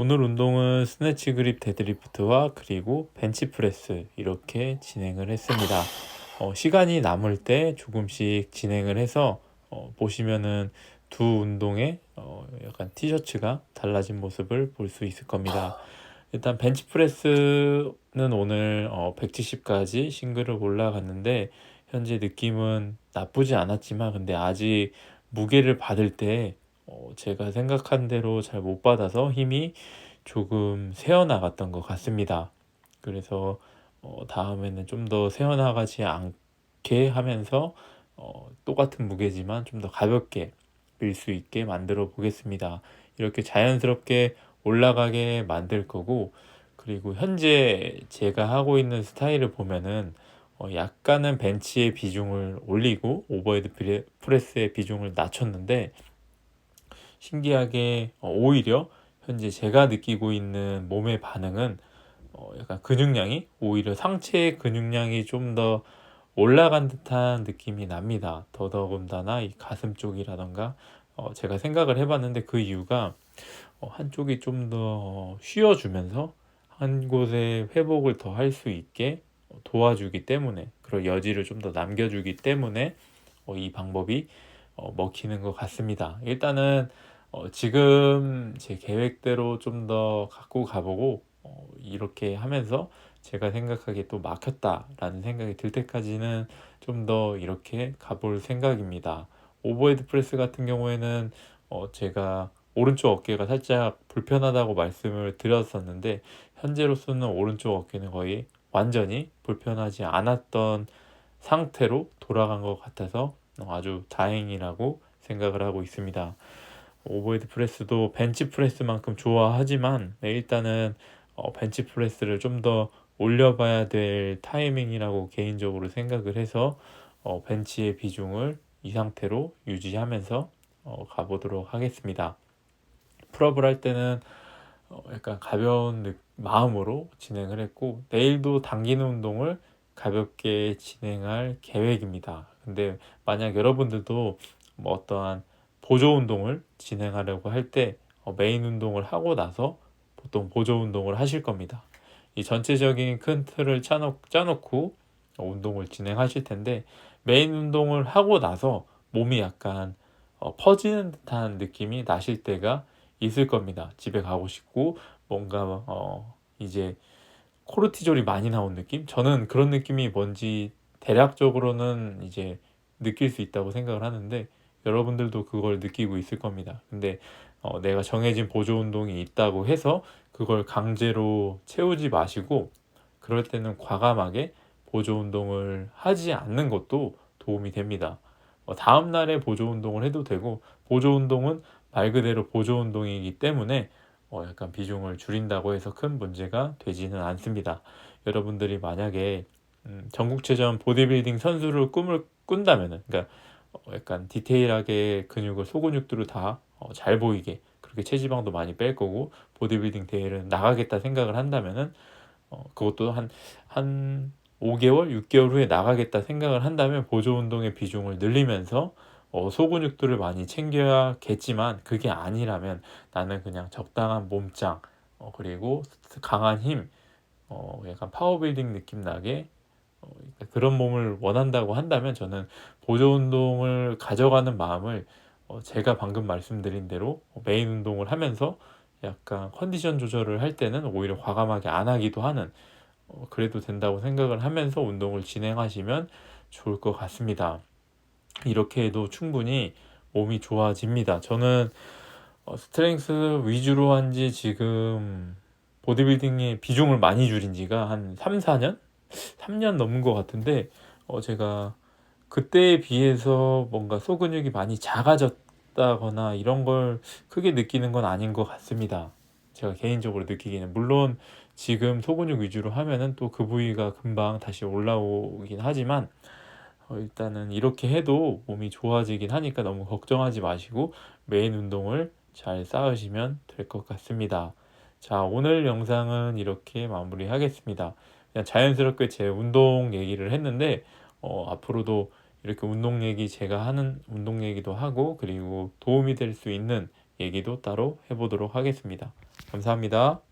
오늘 운동은 스네치 그립 데드리프트와 그리고 벤치프레스 이렇게 진행을 했습니다. 어, 시간이 남을 때 조금씩 진행을 해서 어, 보시면은 두 운동의 어, 약간 티셔츠가 달라진 모습을 볼 수 있을 겁니다. 일단 벤치프레스는 오늘 어, 170까지 싱글을 올라갔는데 현재 느낌은 나쁘지 않았지만 근데 아직 무게를 받을 때 어, 제가 생각한 대로 잘 못 받아서 힘이 조금 새어나갔던 것 같습니다. 그래서 어, 다음에는 좀 더 새어나가지 않게 하면서 어, 똑같은 무게지만 좀 더 가볍게 밀 수 있게 만들어 보겠습니다. 이렇게 자연스럽게 올라가게 만들 거고 그리고 현재 제가 하고 있는 스타일을 보면은 어, 약간은 벤치의 비중을 올리고 오버헤드 프레스의 비중을 낮췄는데 신기하게 어, 오히려 현재 제가 느끼고 있는 몸의 반응은 어, 약간 근육량이 오히려 상체의 근육량이 좀 더 올라간 듯한 느낌이 납니다. 더더군다나 이 가슴 쪽이라던가 어, 제가 생각을 해봤는데 그 이유가 어, 한쪽이 좀 더 쉬어주면서 한 곳에 회복을 더 할 수 있게 도와주기 때문에 그런 여지를 좀 더 남겨주기 때문에 어, 이 방법이 어, 먹히는 것 같습니다. 일단은 어, 지금 제 계획대로 좀 더 갖고 가보고 어, 이렇게 하면서 제가 생각하기에 또 막혔다라는 생각이 들 때까지는 좀 더 이렇게 가볼 생각입니다. 오버헤드 프레스 같은 경우에는 어, 제가 오른쪽 어깨가 살짝 불편하다고 말씀을 드렸었는데 현재로서는 오른쪽 어깨는 거의 완전히 불편하지 않았던 상태로 돌아간 것 같아서 아주 다행이라고 생각을 하고 있습니다. 오버헤드 프레스도 벤치 프레스만큼 좋아하지만 네, 일단은 어, 벤치 프레스를 좀 더 올려봐야 될 타이밍이라고 개인적으로 생각을 해서 어, 벤치의 비중을 이 상태로 유지하면서 어, 가보도록 하겠습니다. 풀업을 할 때는 어, 약간 가벼운 느, 마음으로 진행을 했고 내일도 당기는 운동을 가볍게 진행할 계획입니다. 근데 만약 여러분들도 뭐 어떠한 보조 운동을 진행하려고 할때 어, 메인 운동을 하고 나서 보통 보조 운동을 하실 겁니다. 이 전체적인 큰 틀을 짜놓, 짜놓고 운동을 진행하실 텐데 메인 운동을 하고 나서 몸이 약간 어, 퍼지는 듯한 느낌이 나실 때가 있을 겁니다. 집에 가고 싶고 뭔가 어, 이제 코르티졸이 많이 나온 느낌? 저는 그런 느낌이 뭔지 대략적으로는 이제 느낄 수 있다고 생각을 하는데 여러분들도 그걸 느끼고 있을 겁니다. 근데 어, 내가 정해진 보조 운동이 있다고 해서 그걸 강제로 채우지 마시고 그럴 때는 과감하게 보조 운동을 하지 않는 것도 도움이 됩니다. 어, 다음 날에 보조 운동을 해도 되고 보조 운동은 말 그대로 보조 운동이기 때문에 어, 약간 비중을 줄인다고 해서 큰 문제가 되지는 않습니다. 여러분들이 만약에 음, 전국체전 보디빌딩 선수를 꿈을 꾼다면은 그러니까 어, 약간 디테일하게 근육을 소근육들을 다잘 어, 보이게 그렇게 체지방도 많이 뺄 거고 보디빌딩 대회를 나가겠다 생각을 한다면은 어, 그것도 한한 5개월, 6개월 후에 나가겠다 생각을 한다면 보조 운동의 비중을 늘리면서 어, 소근육들을 많이 챙겨야겠지만 그게 아니라면 나는 그냥 적당한 몸짱 어, 그리고 강한 힘 어, 약간 파워빌딩 느낌 나게 어, 그런 몸을 원한다고 한다면 저는 보조 운동을 가져가는 마음을 어, 제가 방금 말씀드린 대로 메인 운동을 하면서 약간 컨디션 조절을 할 때는 오히려 과감하게 안 하기도 하는 어, 그래도 된다고 생각을 하면서 운동을 진행하시면 좋을 것 같습니다. 이렇게 해도 충분히 몸이 좋아집니다. 저는 어, 스트렝스 위주로 한 지 지금 보디빌딩의 비중을 많이 줄인 지가 한 3, 4년? 3년 넘은 것 같은데 어, 제가 그때에 비해서 뭔가 소근육이 많이 작아졌다거나 이런 걸 크게 느끼는 건 아닌 것 같습니다. 제가 개인적으로 느끼기는 물론 지금 소근육 위주로 하면은 또 그 부위가 금방 다시 올라오긴 하지만 어, 일단은 이렇게 해도 몸이 좋아지긴 하니까 너무 걱정하지 마시고 메인 운동을 잘 쌓으시면 될 것 같습니다. 자, 오늘 영상은 이렇게 마무리하겠습니다. 그냥 자연스럽게 제 운동 얘기를 했는데 어, 앞으로도 이렇게 운동 얘기 제가 하는 운동 얘기도 하고 그리고 도움이 될 수 있는 얘기도 따로 해보도록 하겠습니다. 감사합니다.